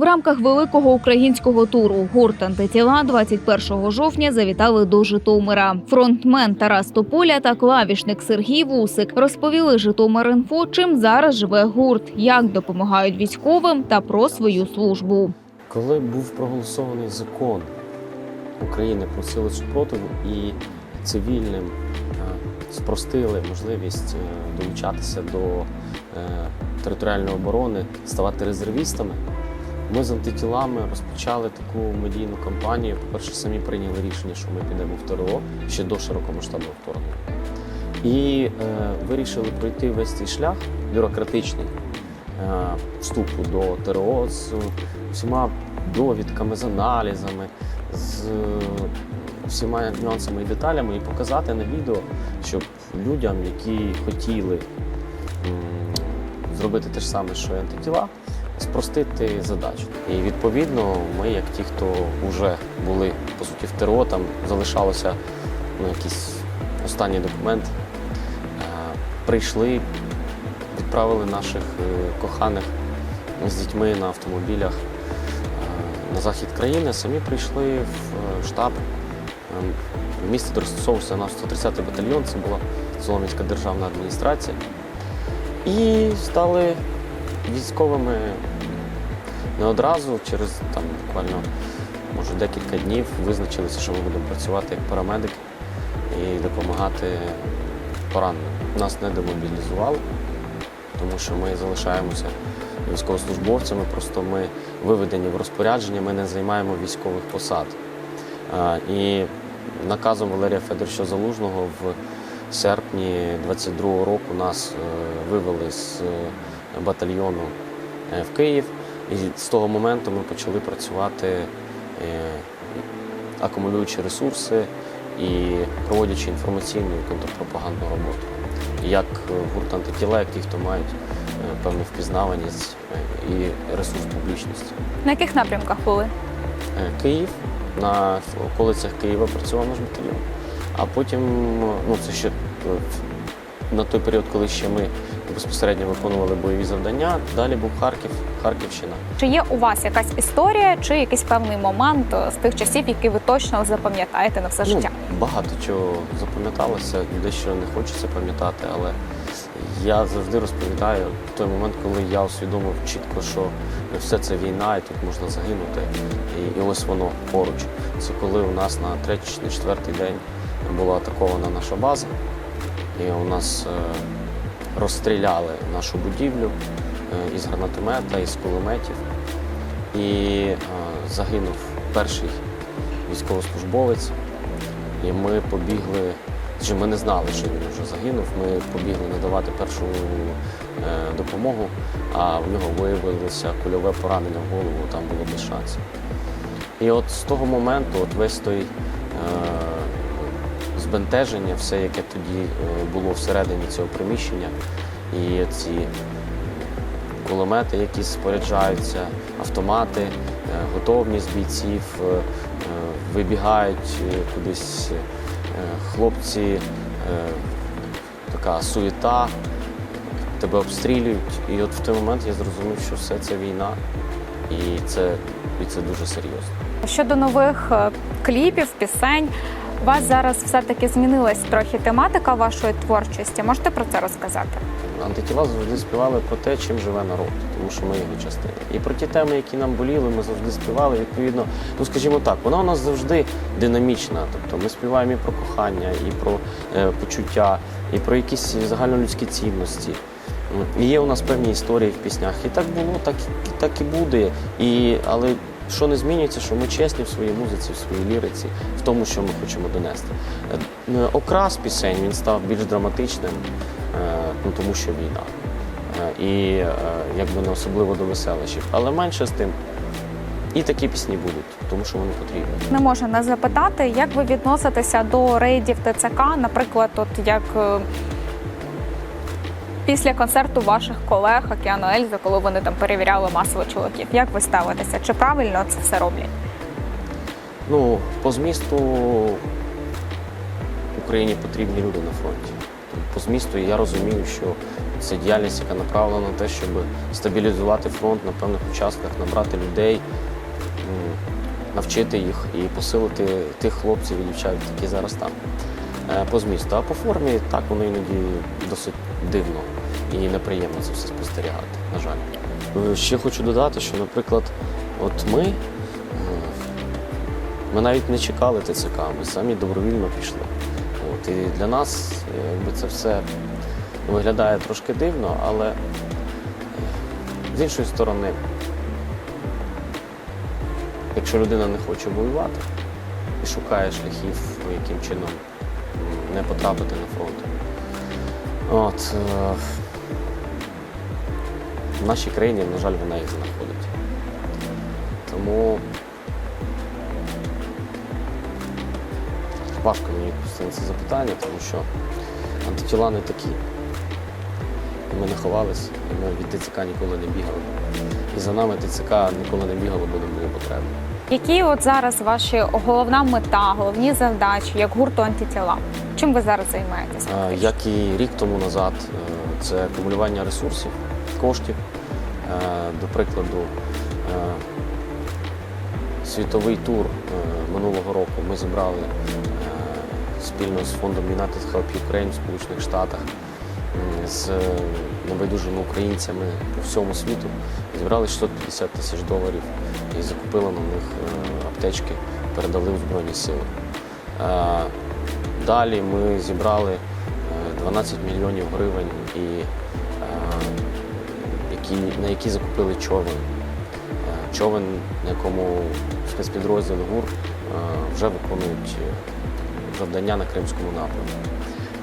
В рамках великого українського туру гурт антитіла 21 жовтня завітали до Житомира. Фронтмен Тарас Тополя та клавішник Сергій Вусик розповіли Житомир.Інфо, чим зараз живе гурт, як допомагають військовим та про свою службу. Коли був проголосований закон України про сили супротиву і цивільним е, спростили можливість е, долучатися до е, територіальної оборони, ставати резервістами, ми з антитілами розпочали таку медійну кампанію. По-перше, самі прийняли рішення, що ми підемо в ТРО ще до широкомасштабного вторгнення. І е, вирішили пройти весь цей шлях бюрократичний е, вступу до ТРО з всіма довідками, з аналізами, з е, всіма нюансами і деталями, і показати на відео, щоб людям, які хотіли м, зробити те ж саме, що і антитіла, спростити задачу. І відповідно, ми, як ті, хто вже були по суті в ТРО, там залишалося ну, якийсь останній документ, е, прийшли, відправили наших е, коханих з дітьми на автомобілях е, на захід країни. Самі прийшли в штаб. Ем, В місті де розташовувався наш 130-й батальйон, це була Солом'янська державна адміністрація. І стали військовими не одразу, через там буквально може декілька днів визначилися, що ми будемо працювати як парамедики і допомагати пораненим. Нас не демобілізували, тому що ми залишаємося військовослужбовцями, просто ми виведені в розпорядження, ми не займаємо військових посад. І наказом Валерія Федоровича Залужного в серпні 22-го року нас е, вивели з е, батальйону е, в Київ. І з того моменту ми почали працювати, е, акумулюючи ресурси і проводячи інформаційну і контрпропагандну роботу. Як гурт антитіла, як ті, хто мають е, певну впізнаваність і ресурс публічності. На яких напрямках були? Київ. На околицях Києва працював наш батальйон. А потім, ну це ще на той період, коли ще ми безпосередньо виконували бойові завдання. Далі був Харків, Харківщина. Чи є у вас якась історія, чи якийсь певний момент з тих часів, який ви точно запам'ятаєте на все життя? Ну, багато чого запам'яталося, дещо не хочеться пам'ятати, але я завжди розповідаю той момент, коли я усвідомив чітко, що все це війна, і тут можна загинути. І, і ось воно поруч. Це коли у нас на третій чи на четвертий день була атакована наша база, і у нас е, розстріляли нашу будівлю е, із гранатомета, із кулеметів. І е, загинув перший військовослужбовець. І ми побігли, чи ми не знали, що він вже загинув. Ми побігли надавати першу е, допомогу, а в нього виявилося кульове поранення в голову, там було без шансів. І от з того моменту, от весь той збентеження, все, яке тоді е, було всередині цього приміщення, і ці кулемети, які споряджаються, автомати, е, готовність бійців, е, вибігають кудись хлопці, така суєта, тебе обстрілюють. І от в той момент я зрозумів, що все це війна, і це, і це дуже серйозно. Щодо нових кліпів, пісень, у вас зараз все-таки змінилась трохи тематика вашої творчості. Можете про це розказати? Антитіла завжди співали про те, чим живе народ, тому що ми його частина. І про ті теми, які нам боліли, ми завжди співали. Відповідно, ну скажімо так, вона у нас завжди динамічна. Тобто ми співаємо і про кохання, і про е, почуття, і про якісь загальнолюдські цінності. І є у нас певні історії в піснях. І так було, так, і- так і буде. І, але що не змінюється, що ми чесні в своїй музиці, в своїй ліриці, в тому, що ми хочемо донести. Е, Окрас пісень він став більш драматичним, е, ну, тому що війна. Е, І якби не особливо до веселищів. Але менше з тим, і такі пісні будуть, тому що вони потрібні. Не можу не запитати, як ви відноситеся до рейдів ТЦК, наприклад, от як після концерту ваших колег Океану Ельзи, коли вони там перевіряли масово чоловіків. Як ви ставитеся? Чи правильно це все роблять? Ну, по змісту Україні потрібні люди на фронті. по змісту. Я розумію, що це діяльність, яка направлена на те, щоб стабілізувати фронт на певних участках, набрати людей, навчити їх і посилити тих хлопців і дівчат, які зараз там. Е, По змісту. А по формі так воно іноді досить дивно і неприємно це все спостерігати, на жаль. Е, Ще хочу додати, що, наприклад, от ми, е, ми навіть не чекали ТЦК, ми самі добровільно пішли. От, і для нас е, якби це все виглядає трошки дивно, але з іншої сторони, якщо людина не хоче воювати і шукає шляхів, яким чином не потрапити на фронт. От, е, в нашій країні, на жаль, вона їх знаходить. Тому важко мені на це запитання, тому що антитіла не такі. І Ми не ховались, і ми від ТЦК ніколи не бігали. І за нами ТЦК ніколи не бігало, бо не було потреби. Які от зараз ваші головна мета, головні завдачі як гурту антитіла? Чим ви зараз займаєтесь? Е, Як і рік тому назад, е, це акумулювання ресурсів, коштів. Е, До прикладу, е, світовий тур минулого року ми зібрали спільно з фондом United Help Ukraine в Сполучених Штатах з небайдужими українцями по всьому світу. Зібрали 650 тисяч доларів і закупили на них е, аптечки, передали у Збройні Сили. Е, Далі ми зібрали е, 12 мільйонів гривень, і, е, які, на які закупили човен. Е, Човен, на якому спецпідрозділи ГУР е, вже виконують е, завдання на Кримському напрямку.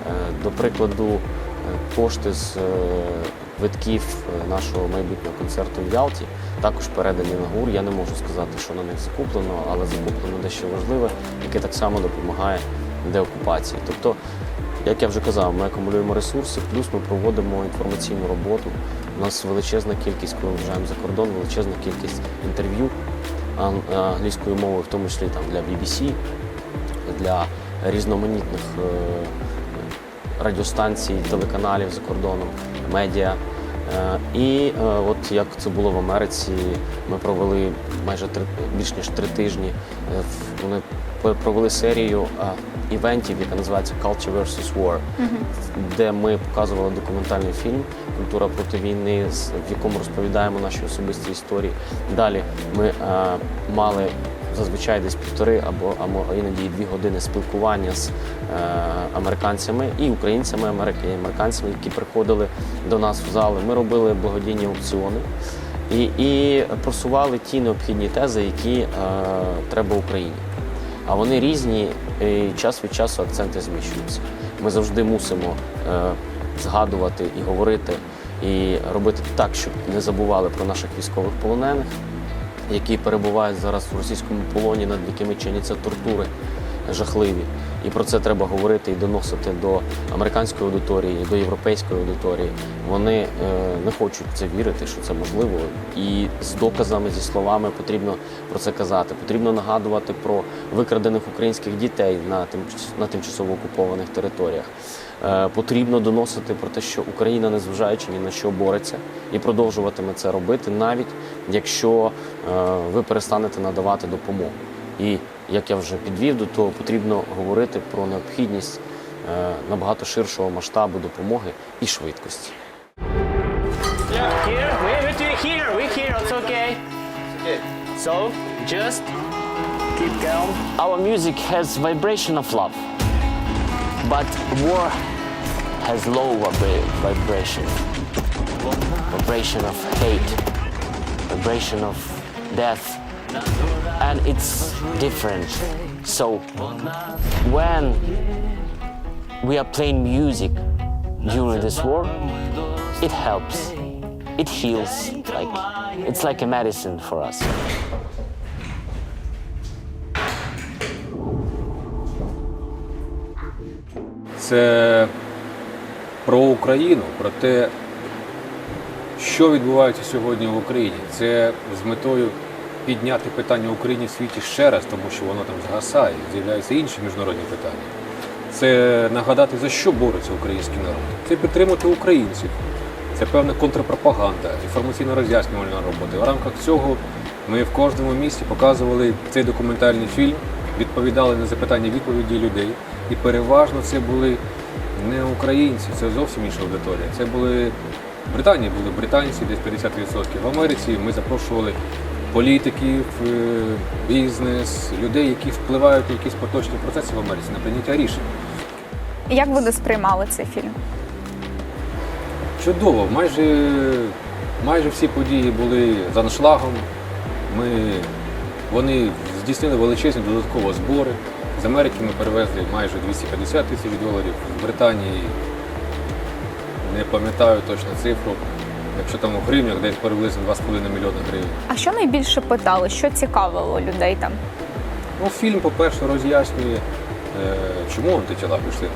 Е, До прикладу, е, кошти з е, квитків е, нашого майбутнього концерту в Ялті також передані на ГУР. Я не можу сказати, що на них закуплено, але закуплено дещо важливе, яке так само допомагає деокупації. Тобто, як я вже казав, ми акумулюємо ресурси, плюс ми проводимо інформаційну роботу. У нас величезна кількість, коли ми виїжджаємо за кордон, величезна кількість інтерв'ю англійською мовою, в тому числі там для BBC, для різноманітних е, радіостанцій, телеканалів за кордоном, медіа. Е, І е, от як це було в Америці, ми провели майже три, більш ніж три тижні. Е, Вони провели серію івентів, яка називається Culture vs. War, де ми показували документальний фільм Культура проти війни, в якому розповідаємо наші особисті історії. Далі ми мали зазвичай десь півтори або або іноді дві години спілкування з е, американцями і українцями Америки, і американцями, які приходили до нас в зали. Ми робили благодійні аукціони і, і просували ті необхідні тези, які е, треба Україні. А вони різні, і час від часу акценти зміщуються. Ми завжди мусимо е, згадувати і говорити, і робити так, щоб не забували про наших військових полонених, які перебувають зараз в російському полоні, над якими чиняться тортури жахливі. І про це треба говорити і доносити до американської аудиторії, до європейської аудиторії. Вони е, не хочуть це вірити, що це можливо. І з доказами, зі словами потрібно про це казати. Потрібно нагадувати про викрадених українських дітей на, тим, на тимчасово окупованих територіях. Е, потрібно доносити про те, що Україна, незважаючи ні на що бореться, і продовжуватиме це робити, навіть якщо е, ви перестанете надавати допомогу. І як я вже підвів до того, потрібно говорити про необхідність е, набагато ширшого масштабу допомоги і швидкості. So just keep calm. Our music has vibration of love, but war has low vibration. Vibration of hate, vibration of death, and it's different. So when we are playing music during this war, it helps. It heals. Like it's like a medicine for us. Це про Україну, про те, що відбувається сьогодні в Україні. Це з метою підняти питання України в світі ще раз, тому що воно там згасає, з'являються інші міжнародні питання. це нагадати, за що бореться український народ. Це підтримати українців. Це певна контрпропаганда, інформаційно роз'яснювальна робота. В рамках цього ми в кожному місті показували цей документальний фільм, відповідали на запитання відповіді людей. І переважно це були не українці, це зовсім інша аудиторія. Це були Британії були британці, десь 50%. В Америці ми запрошували політиків, е, бізнес, людей, які впливають на якісь поточні процеси в Америці, на прийняття рішень. Як ви сприймали цей фільм? Чудово, майже, майже всі події були за аншлагом. Ми, вони здійснили величезні додаткові збори. З Америки ми перевезли майже 250 тисяч доларів. З Британії не пам'ятаю точно цифру. Якщо там у гривнях десь приблизно 2,5 мільйони гривень. А що найбільше питали? Що цікавило людей там? Ну, фільм, по-перше, роз'яснює, е, чому антитіла пішли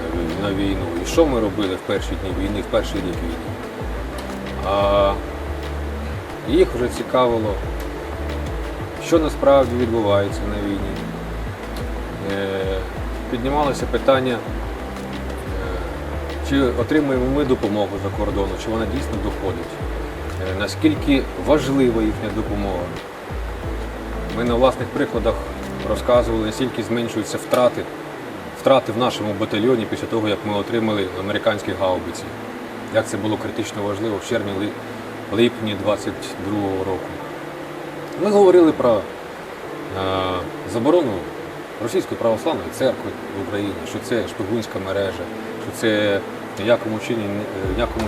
на війну і що ми робили в перші дні війни, в перший рік війни. А їх вже цікавило, що насправді відбувається на війні. Е, Піднімалося питання, чи отримуємо ми допомогу за кордону, чи вона дійсно доходить, Е, наскільки важлива їхня допомога. Ми на власних прикладах розказували, наскільки зменшуються втрати, втрати в нашому батальйоні після того, як ми отримали американські гаубиці. Як це було критично важливо в червні-липні 22-го року. Ми говорили про е, заборону Російської православної церкви в Україні, що це шпигунська мережа, що це ніякому чині, не- в ніякому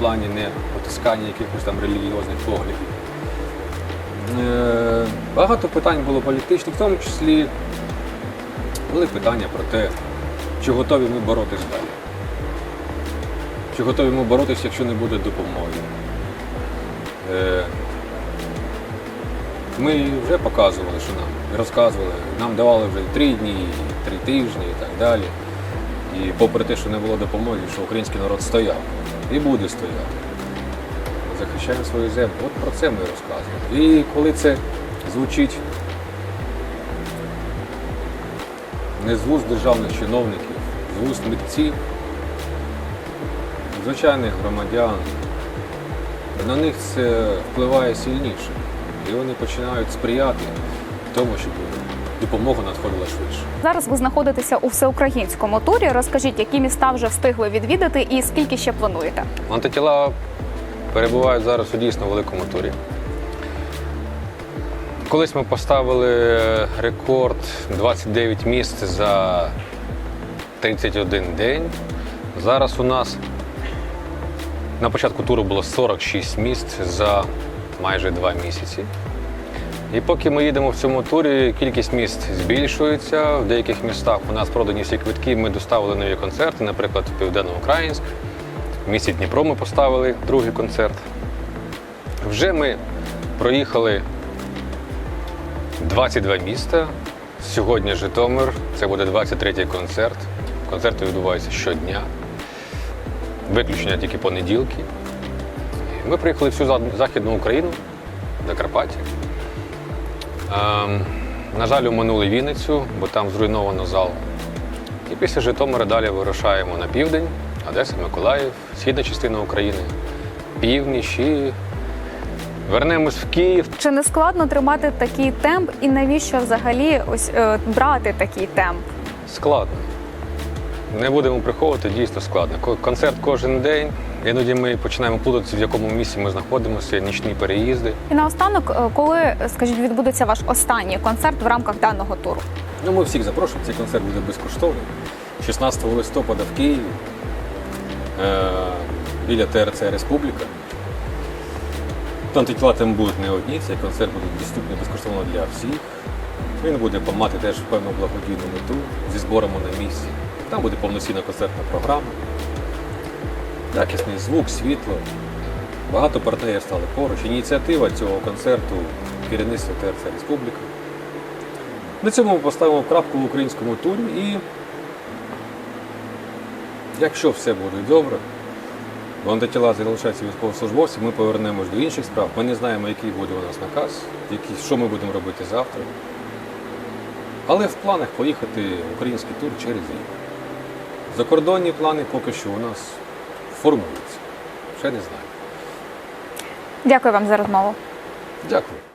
плані не потискання якихось там релігіозних поглядів. Е, Багато питань було політичних, в тому числі були питання про те, чи готові ми боротись далі. Чи готові ми боротися, якщо не буде допомоги. Е, Ми вже показували, що нам розказували, нам давали вже три дні, три тижні і так далі. І попри те, що не було допомоги, що український народ стояв і буде стояти захищаємо свою землю. От про це ми розказуємо. І коли це звучить не з вуст державних чиновників, з вуст митців, звичайних громадян, на них це впливає сильніше. І вони починають сприяти тому, щоб допомога надходила швидше. Зараз ви знаходитеся у всеукраїнському турі. Розкажіть, які міста вже встигли відвідати і скільки ще плануєте? Антитіла перебувають зараз у дійсно великому турі. Колись ми поставили рекорд 29 місць за 31 день. Зараз у нас на початку туру було 46 місць за майже 2 місяці. І поки ми їдемо в цьому турі, кількість місць збільшується. В деяких містах у нас продані всі квитки, ми доставили нові концерти, наприклад, в Південно-Українськ. В місті Дніпро ми поставили другий концерт. Вже ми проїхали 22 міста. Сьогодні Житомир, це буде 23-й концерт. Концерти відбуваються щодня. Виключення тільки понеділки. Ми приїхали всю Західну Україну, Закарпаття. Ем, на жаль, оминули Вінницю, бо там зруйновано зал. І після Житомира далі вирушаємо на південь, Одеса, Миколаїв, східна частина України, північ і вернемось в Київ. Чи не складно тримати такий темп, і навіщо взагалі ось е, брати такий темп? Складно. Не будемо приховувати, дійсно складно. Концерт кожен день. Іноді ми починаємо плутатися, в якому місці ми знаходимося, нічні переїзди. І наостанок, е, коли скажіть, відбудеться ваш останній концерт в рамках даного туру? Ну, ми всіх запрошуємо, цей концерт буде безкоштовний. 16 листопада в Києві е, біля ТРЦ Республіка. Антитіла там будуть не одні, цей концерт буде доступний безкоштовно для всіх. Він буде мати теж певну благодійну мету зі зборами на місці. Там буде повноцінна концертна програма, якісний звук, світло. Багато партнерів стали поруч. Ініціатива цього концерту керівництва ТРЦ Республіка. На цьому ми поставимо крапку в українському турі і якщо все буде добре, антитіла залишаються військовослужбовці, ми повернемось до інших справ. Ми не знаємо, який буде у нас наказ, який, що ми будемо робити завтра. Але в планах поїхати в український тур через рік. Закордонні плани поки що у нас формуються. Ще не знаю. Дякую вам за розмову. Дякую.